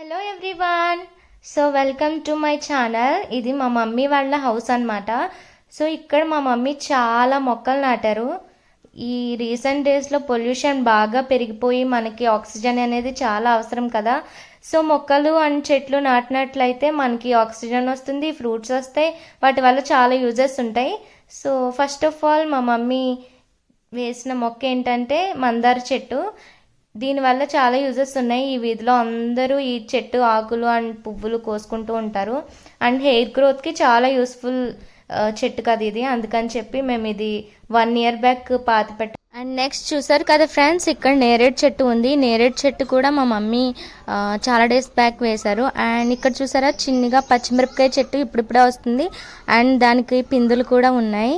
Hello everyone so welcome to my channel ఇది మా mummy వాళ్ళ హౌస్ అన్నమాట. సో ఇక్కడ మా మమ్మీ చాలా మొక్కలు నాటారు. ఈ రీసెంట్ డేస్లో పొల్యూషన్ బాగా పెరిగిపోయి మనకి ఆక్సిజన్ అనేది చాలా అవసరం కదా. సో మొక్కలు అండ్ చెట్లు నాటినట్లయితే మనకి ఆక్సిజన్ వస్తుంది ఫ్రూట్స్ వస్తాయి వాటి వల్ల చాలా యూజెస్ ఉంటాయి. సో ఫస్ట్ ఆఫ్ ఆల్ మా మమ్మీ వేసిన మొక్క ఏంటంటే మందార చెట్టు. దీనివల్ల చాలా యూజెస్ ఉన్నాయి. ఈ వీధిలో అందరూ ఈ చెట్టు ఆకులు అండ్ పువ్వులు కోసుకుంటూ ఉంటారు. అండ్ హెయిర్ గ్రోత్కి చాలా యూస్ఫుల్ చెట్టు కదా ఇది. అందుకని చెప్పి మేము ఇది వన్ ఇయర్ బ్యాక్ పాతి పెట్టాం అండ్ నెక్స్ట్ చూసారు కదా ఫ్రెండ్స్ ఇక్కడ నేరేడు చెట్టు ఉంది. నేరేడు చెట్టు కూడా మా మమ్మీ చాలా డేస్ బ్యాక్ వేశారు. అండ్ ఇక్కడ చూసారా చిన్నగా పచ్చిమిరపకాయ చెట్టు ఇప్పుడిప్పుడే వస్తుంది. అండ్ దానికి పిందులు కూడా ఉన్నాయి.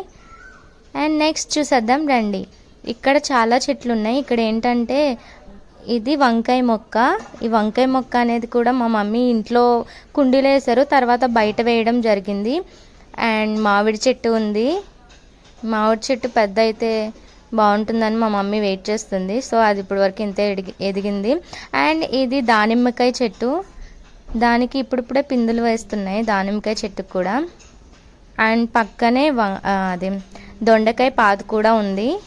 అండ్ నెక్స్ట్ చూసేద్దాం రండి. ఇక్కడ చాలా చెట్లు ఉన్నాయి. ఇక్కడ ఏంటంటే ఇది వంకాయ మొక్క. ఈ వంకాయ మొక్క అనేది కూడా మా మమ్మీ ఇంట్లో కుండీలో వేశారు తర్వాత బయట వేయడం జరిగింది. అండ్ మామిడి చెట్టు ఉంది. మామిడి చెట్టు పెద్ద అయితే బాగుంటుందని మా మమ్మీ వెయిట్ చేస్తుంది. సో అది ఇప్పుడు వరకు ఇంతే ఎడిగి ఎదిగింది. అండ్ ఇది దానిమ్మకాయ చెట్టు. దానికి ఇప్పుడిప్పుడే పిందులు వేస్తున్నాయి దానిమ్మకాయ చెట్టుకు కూడా. అండ్ పక్కనే వ- దొండకాయ పాదు కూడా ఉంది.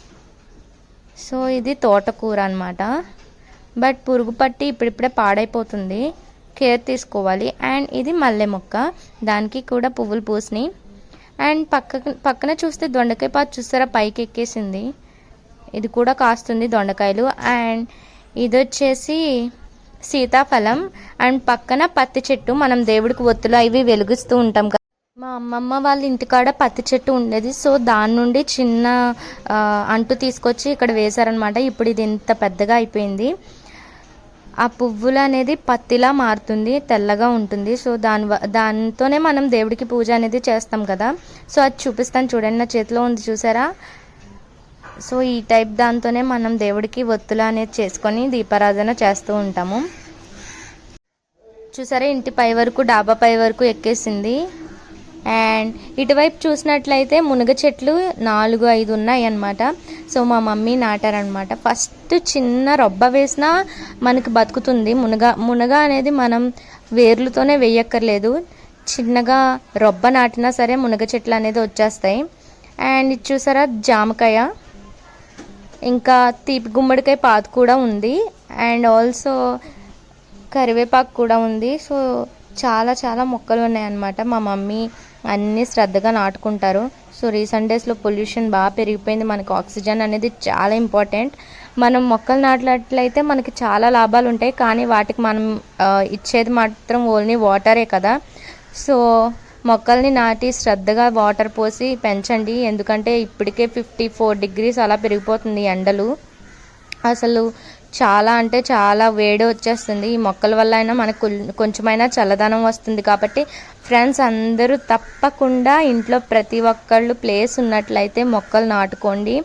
సో ఇది తోటకూర అనమాట బట్ పురుగు పట్టి ఇప్పుడిప్పుడే పాడైపోతుంది. కేర్ తీసుకోవాలి. అండ్ ఇది మల్లె మొక్క. దానికి కూడా పువ్వులు పూసినాయి అండ్ పక్క పక్కన చూస్తే దొండకాయ పాత చూస్తారా? పైకి ఎక్కేసింది ఇది కూడా కాస్తుంది దొండకాయలు. అండ్ ఇది వచ్చేసి సీతాఫలం. అండ్ పక్కన పత్తి చెట్టు. మనం దేవుడికి ఒత్తులు అవి వెలుగుస్తూ ఉంటాం కదా. మా అమ్మమ్మ వాళ్ళ ఇంటికాడ పత్తి చెట్టు ఉండేది. సో దాని నుండి చిన్న అంటు తీసుకొచ్చి ఇక్కడ వేశారనమాట ఇప్పుడు ఇది ఇంత పెద్దగా అయిపోయింది. ఆ పువ్వులు అనేది పత్తిలా మారుతుంది తెల్లగా ఉంటుంది. సో దాని దానితోనే దాంతోనే మనం దేవుడికి పూజ అనేది చేస్తాం కదా. సో అది చూపిస్తాను చూడండి నా చేతిలో ఉంది చూసారా? సో ఈ టైప్ దాంతోనే మనం దేవుడికి ఒత్తులు అనేది చేసుకొని దీపారాధన చేస్తూ ఉంటాము. చూసారా ఇంటి పై వరకు డాబా పై వరకు ఎక్కేసింది. అండ్ ఇటువైపు చూసినట్లయితే మునగ చెట్లు నాలుగు ఐదు ఉన్నాయి అన్నమాట సో మా మమ్మీ నాటారనమాట ఫస్ట్ చిన్న రొబ్బ వేసినా మనకి బతుకుతుంది. మునగ మునగ అనేది మనం వేర్లతోనే వేయక్కర్లేదు. చిన్నగా రొబ్బ నాటినా సరే మునగ చెట్లు అనేది వచ్చేస్తాయి. అండ్ ఇది చూసారా? జామకాయ. ఇంకా తీపి గుమ్మడికాయ పాత కూడా ఉంది. అండ్ ఆల్సో కరివేపాకు కూడా ఉంది. సో చాలా చాలా మొక్కలు ఉన్నాయన్నమాట. మా మమ్మీ అన్నీ శ్రద్ధగా నాటుకుంటారు. సో రీసెంట్ డేస్లో పొల్యూషన్ బాగా పెరిగిపోయింది. మనకు ఆక్సిజన్ అనేది చాలా ఇంపార్టెంట్. మనం మొక్కలు నాటినట్లయితే మనకి చాలా లాభాలు ఉంటాయి. కానీ వాటికి మనం ఇచ్చేది మాత్రం ఓన్లీ వాటరే కదా. సో మొక్కల్ని నాటి శ్రద్ధగా వాటర్ పోసి పెంచండి. ఎందుకంటే ఇప్పటికే ఫిఫ్టీ ఫోర్ డిగ్రీస్ అలా పెరిగిపోతుంది ఎండలు. అసలు చాలా అంటే చాలా వేడి వచ్చేస్తుంది. ఈ మొక్కల వల్ల అయినా మనకు కొంచెమైనా చల్లదనం వస్తుంది కాబట్టి ఫ్రెండ్స్ అందరూ తప్పకుండా ఇంట్లో ప్రతి ఒక్కళ్ళు ప్లేస్ ఉన్నట్లయితే మొక్కలు నాటుకోండి.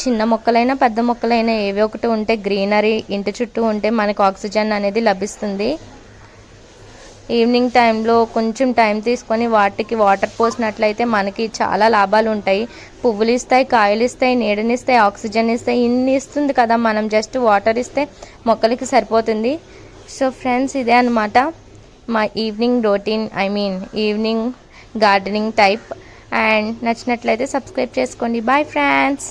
చిన్న మొక్కలైనా పెద్ద మొక్కలైనా ఏవి ఒకటి ఉంటే గ్రీనరీ ఇంటి చుట్టూ ఉంటే మనకు ఆక్సిజన్ అనేది లభిస్తుంది. ఈవినింగ్ టైంలో కొంచెం టైం తీసుకొని వాటికి వాటర్ పోసినట్లయితే మనకి చాలా లాభాలు ఉంటాయి. పువ్వులు ఇస్తాయి కాయలు ఇస్తాయి నీడనిస్తాయి ఆక్సిజన్ ఇస్తాయి ఇన్ని ఇస్తుంది కదా మనం జస్ట్ వాటర్ ఇస్తే మొక్కలకి సరిపోతుంది. సో ఫ్రెండ్స్ ఇదే అనమాట మా evening routine I mean evening gardening type. And నచ్చినట్లయితే సబ్స్క్రైబ్ చేసుకోండి. Bye friends!